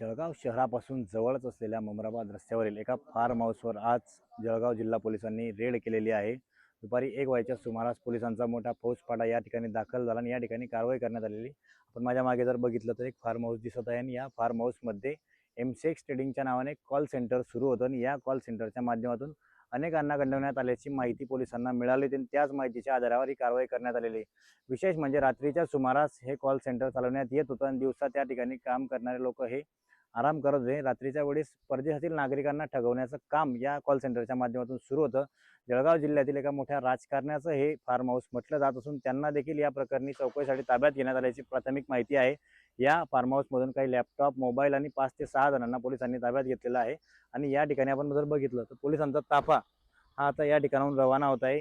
जळगाव शहरापासून जवळच असलेल्या ममराबाद रस्त्यावरील एका फार्म हाऊसवर आज जळगाव जिल्हा पोलिसांनी रेड केलेली आहे. दुपारी एक वयाच्या सुमारास पोलिसांचा मोठा फौजफाटा या ठिकाणी दाखल झाला आणि या ठिकाणी कारवाई करण्यात आलेली. आपण माझ्या मागे जर बघितलं तर एक फार्म हाऊस दिसत आहे आणि या फार्म हाऊसमध्ये एमसेक्स ट्रेडिंगच्या नावाने कॉल सेंटर सुरू होतं आणि या कॉल सेंटरच्या माध्यमातून अनेकांना गंडवण्यात आल्याची माहिती पोलिसांना मिळाली होती आणि त्याच माहितीच्या आधारावर ही कारवाई करण्यात आलेली. आहे. विशेष म्हणजे रात्रीच्या सुमारास हे कॉल सेंटर चालवण्यात येत होतं आणि दिवसा त्या ठिकाणी काम करणारे लोक हे आराम करत होते. रात्रीच्या वेळेस परदेशातील नागरिकांना ठगवण्याचं काम या कॉल सेंटरच्या माध्यमातून सुरू होतं. जळगाव जिल्ह्यातील एका मोठ्या राजकारण्याचं हे फार्म हाऊस म्हटलं जात असून त्यांना देखील या प्रकरणी चौकशीसाठी ताब्यात घेण्यात आल्याची प्राथमिक माहिती आहे. या फार्म हाऊसमधून काही लॅपटॉप मोबाईल आणि पाच ते सहा जणांना पोलिसांनी ताब्यात घेतलेला आहे. आणि या ठिकाणी आपण जर बघितलं तर पोलिसांचा ताफा हा आता या ठिकाणाहून रवाना होत आहे.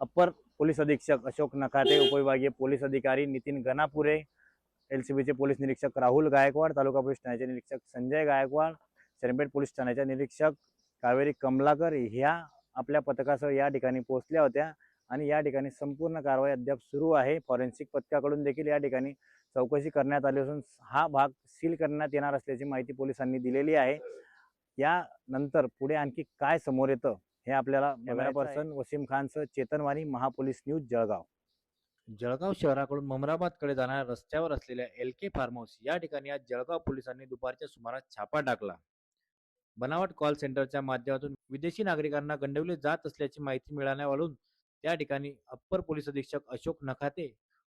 अप्पर पोलीस अधीक्षक अशोक नखाते उपविभागीय पोलीस अधिकारी नितीन गणापुरे एल सी बीचे पोलीस निरीक्षक राहुल गायकवाड तालुका पोलीस ठाण्याचे निरीक्षक संजय गायकवाड शरणपेठ पोलीस ठाण्याच्या निरीक्षक कावेरी कमलाकर ह्या आपल्या पथकासह या ठिकाणी पोहोचल्या होत्या. आणि या ठिकाणी संपूर्ण कारवाई अद्याप सुरू आहे. फॉरेन्सिक पथकाकडून देखील या ठिकाणी चौकशी करण्यात आली असून हा भाग सील करण्यात येणार असल्याची माहिती पोलिसांनी दिलेली आहे. यानंतर पुढे आणखी काय समोर येतं हे आपल्याला कॅमेरा पर्सन वसीम खानसह चेतन वाणी महापोलीस न्यूज जळगाव. जळगाव शहराकडून ममराबादकडे जाणाऱ्या रस्त्यावर असलेल्या एल के फार्म हाऊस या ठिकाणी आज जळगाव पोलिसांनी दुपारच्या सुमारास छापा टाकला. बनावट कॉल सेंटरच्या माध्यमातून विदेशी नागरिकांना गंडवले जात असल्याची माहिती मिळाल्यावरून त्या ठिकाणी अप्पर पोलीस अधीक्षक अशोक नखाते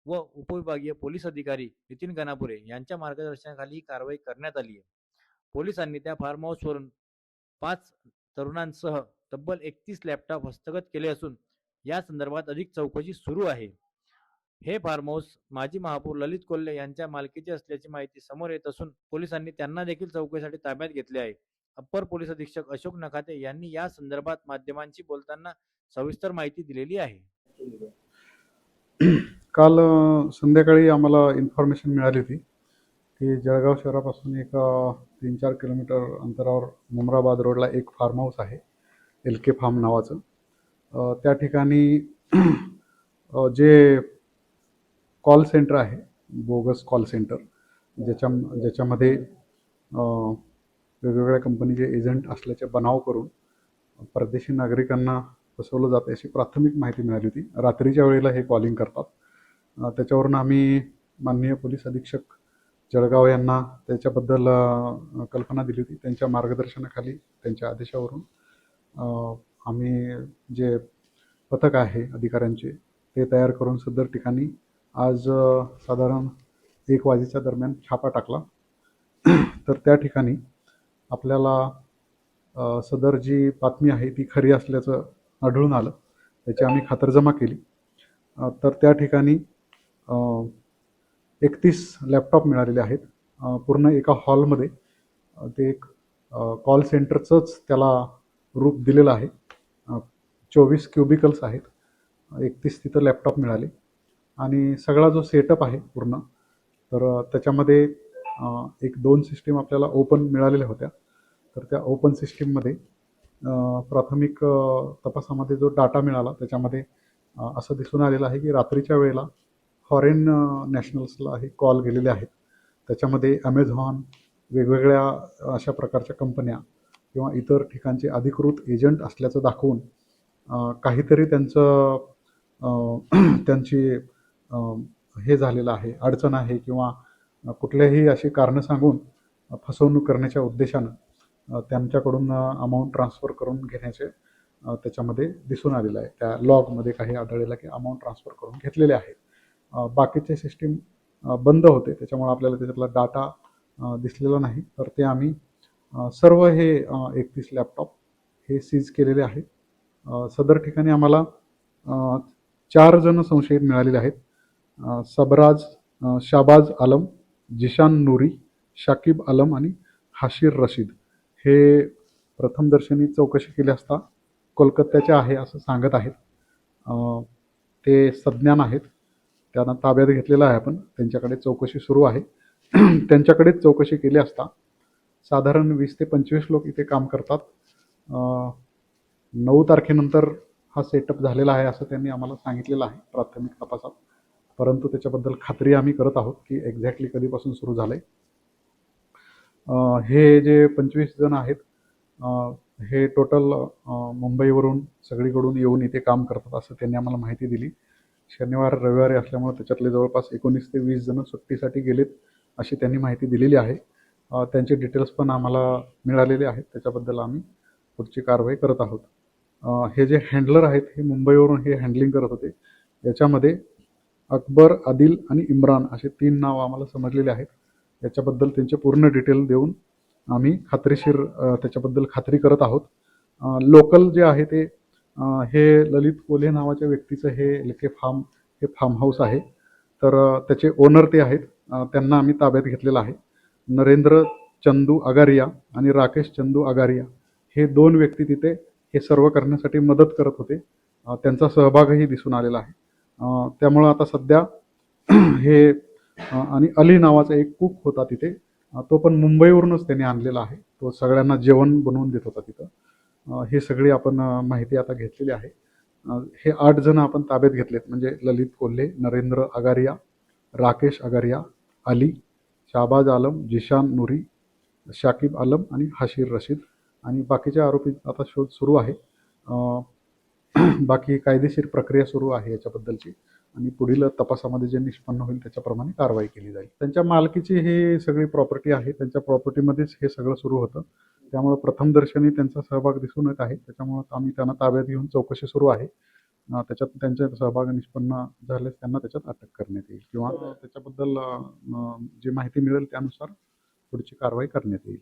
व उपविभागीय पोलीस अधिकारी नितीन गणापुरे यांच्या मार्गदर्शनाखाली ही कारवाई करण्यात आली आहे. पोलिसांनी त्या फार्म हाऊसवरून पाच तरुणांसह तब्बल एकतीस लॅपटॉप हस्तगत केले असून या संदर्भात अधिक चौकशी सुरू आहे. हे फार्म हाऊस माजी महापौर ललित कोल्हे यांच्या मालकीचे असल्याची माहिती समोर येत असून पोलिसांनी त्यांना देखील चौकशीसाठी ताब्यात घेतले आहे. अप्पर पोलीस अधीक्षक अशोक नखाते यांनी या संदर्भात माध्यमांशी बोलताना सविस्तर माहिती दिलेली आहे. काल संध्याकाळी आम्हाला इन्फॉर्मेशन मिळाली होती की जळगाव शहरापासून एक तीन चार किलोमीटर अंतरावर मुमराबाद रोडला एक फार्म हाऊस आहे एल के फार्म नावाचं. त्या ठिकाणी जे कॉल सेंटर आहे बोगस कॉल सेंटर ज्याच्या ज्याच्यामध्ये वेगवेगळ्या कंपनीचे एजंट असल्याचे बनाव करून परदेशी नागरिकांना फसवलं जातं अशी प्राथमिक माहिती मिळाली होती. रात्रीच्या वेळेला हे कॉलिंग करतात. त्याच्यावरून आम्ही माननीय पोलीस अधीक्षक जळगाव यांना त्याच्याबद्दल कल्पना दिली होती. त्यांच्या मार्गदर्शनाखाली त्यांच्या आदेशावरून आम्ही जे पथक आहे अधिकाऱ्यांचे ते तयार करून सदर ठिकाणी आज साधारण एक वाजेच्या दरम्यान छापा टाकला. तर त्या ठिकाणी आपल्याला सदर जी बातमी आहे ती खरी असल्याचं आढळून आलं. त्याची आम्ही खातरजमा केली. तर त्या ठिकाणी एकतीस लॅपटॉप मिळालेले आहेत. पूर्ण एका हॉलमध्ये ते एक कॉल सेंटरचंच त्याला रूप दिलेलं आहे. चोवीस क्युबिकल्स आहेत. एकतीस तिथं लॅपटॉप मिळाले. आणि सगळा जो सेटअप आहे पूर्ण तर त्याच्यामध्ये एक दोन सिस्टीम आपल्याला ओपन मिळालेल्या होत्या. तर त्या ओपन सिस्टीममध्ये प्राथमिक तपासामध्ये जो डाटा मिळाला त्याच्यामध्ये असं दिसून आलेलं आहे की रात्रीच्या वेळेला फॉरेन नॅशनल्सला हे कॉल गेलेले आहेत. त्याच्यामध्ये ॲमेझॉन वेगवेगळ्या अशा प्रकारच्या कंपन्या किंवा इतर ठिकाणचे अधिकृत एजंट असल्याचं दाखवून काहीतरी त्यांचं त्यांची हे झालेलं आहे अडचण आहे किंवा कुठल्याही अशी कारणं सांगून फसवणूक करण्याच्या उद्देशानं त्यांच्याकडून अमाऊंट ट्रान्सफर करून घेण्याचे त्याच्यामध्ये दिसून आलेलं आहे. त्या लॉगमध्ये काही आढळलेलं की अमाऊंट ट्रान्सफर करून घेतलेले आहेत. बाकीचे सिस्टीम बंद होते. त्याच्यामुळे आपल्याला त्याच्यातला डाटा दिसलेला नाही. तर ते आम्ही सर्व हे एकतीस लॅपटॉप हे सीज केलेले आहे सदर ठिकाणी आम्हाला चार जण संशयित मिळालेले आहेत. सबराज शाबाज आलम जिशान नूरी शाकिब आलम आणि हाशीर रशीद. हे प्रथमदर्शनी चौकशी केली असता कोलकात्याचे आहे असं सांगत आहेत. ते सज्ञान आहेत. त्यांना ताब्यात घेतलेला आहे आपण. त्यांच्याकडे चौकशी सुरू आहे. त्यांच्याकडेच चौकशी केली असता साधारण वीस ते पंचवीस लोक इथे काम करतात. नऊ तारखेनंतर हा सेटअप झालेला आहे असं त्यांनी आम्हाला सांगितलेलं आहे प्राथमिक तपासात. परंतु त्याच्याबद्दल खात्री आम्ही करत आहोत की एक्झॅक्टली कधीपासून सुरू झालं आहे हे जे पंचवीस जण आहेत हे टोटल मुंबईवरून सगळीकडून येऊन इथे काम करतात असं त्यांनी आम्हाला माहिती दिली. शनिवार रविवारी असल्यामुळे त्याच्यातले जवळपास एकोणीस ते वीस जण सुट्टीसाठी गेलेत अशी त्यांनी माहिती दिलेली आहे. त्यांचे डिटेल्स पण आम्हाला मिळालेले आहेत. त्याच्याबद्दल आम्ही पुढची कारवाई करत आहोत. हे जे हँडलर आहेत हे मुंबईवरून हे हँडलिंग करत होते याच्यामध्ये अकबर आदिल आणि इम्रान असे तीन नाव आम्हाला समजलेले आहेत. याच्याबद्दल त्यांचे पूर्ण डिटेल देऊन आम्ही खात्रीशीर त्याच्याबद्दल खात्री करत आहोत. लोकल जे आहे ते हे ललित कोल्हे नावाच्या व्यक्तीचं हे एलके फार्म हे फार्म हाऊस आहे. तर त्याचे ओनर ते आहेत. त्यांना आम्ही ताब्यात घेतलेलं आहे. नरेंद्र चंदू अगारिया आणि राकेश चंदू अगारिया हे दोन व्यक्ती तिथे हे सर्व करण्यासाठी मदत करत होते. त्यांचा सहभागही दिसून आलेला आहे. त्यामुळं आता सध्या हे आणि अली नावाचा एक कुक होता तिथे. तो पण मुंबईवरूनच त्याने आणलेला आहे. तो सगळ्यांना जेवण बनवून देत होता तिथं. हे सगळी आपण माहिती आता घेतलेली आहे. हे आठ जण आपण ताब्यात घेतलेत. म्हणजे ललित कोल्हे नरेंद्र अगारिया राकेश अगारिया अली शाबाज आलम जिशान नुरी शाकिब आलम आणि हाशीर रशीद. आणि बाकीच्या आरोपी आता शोध सुरू आहे. बाकी कायदेशीर प्रक्रिया सुरू आहे याच्याबद्दलची. आणि पुढील तपासामध्ये जे निष्पन्न होईल त्याच्याप्रमाणे कारवाई केली जाईल. त्यांच्या मालकीची ही सगळी प्रॉपर्टी आहे. त्यांच्या प्रॉपर्टीमध्येच हे सगळं सुरू होतं. त्यामुळे प्रथमदर्शनी त्यांचा सहभाग दिसून येत आहे. त्याच्यामुळे आम्ही त्यांना ताब्यात घेऊन चौकशी सुरू आहे. त्याच्यात त्यांचे सहभाग निष्पन्न झाल्यास त्यांना त्याच्यात अटक करण्यात येईल किंवा त्याच्याबद्दल जी माहिती मिळेल त्यानुसार पुढची कारवाई करण्यात येईल.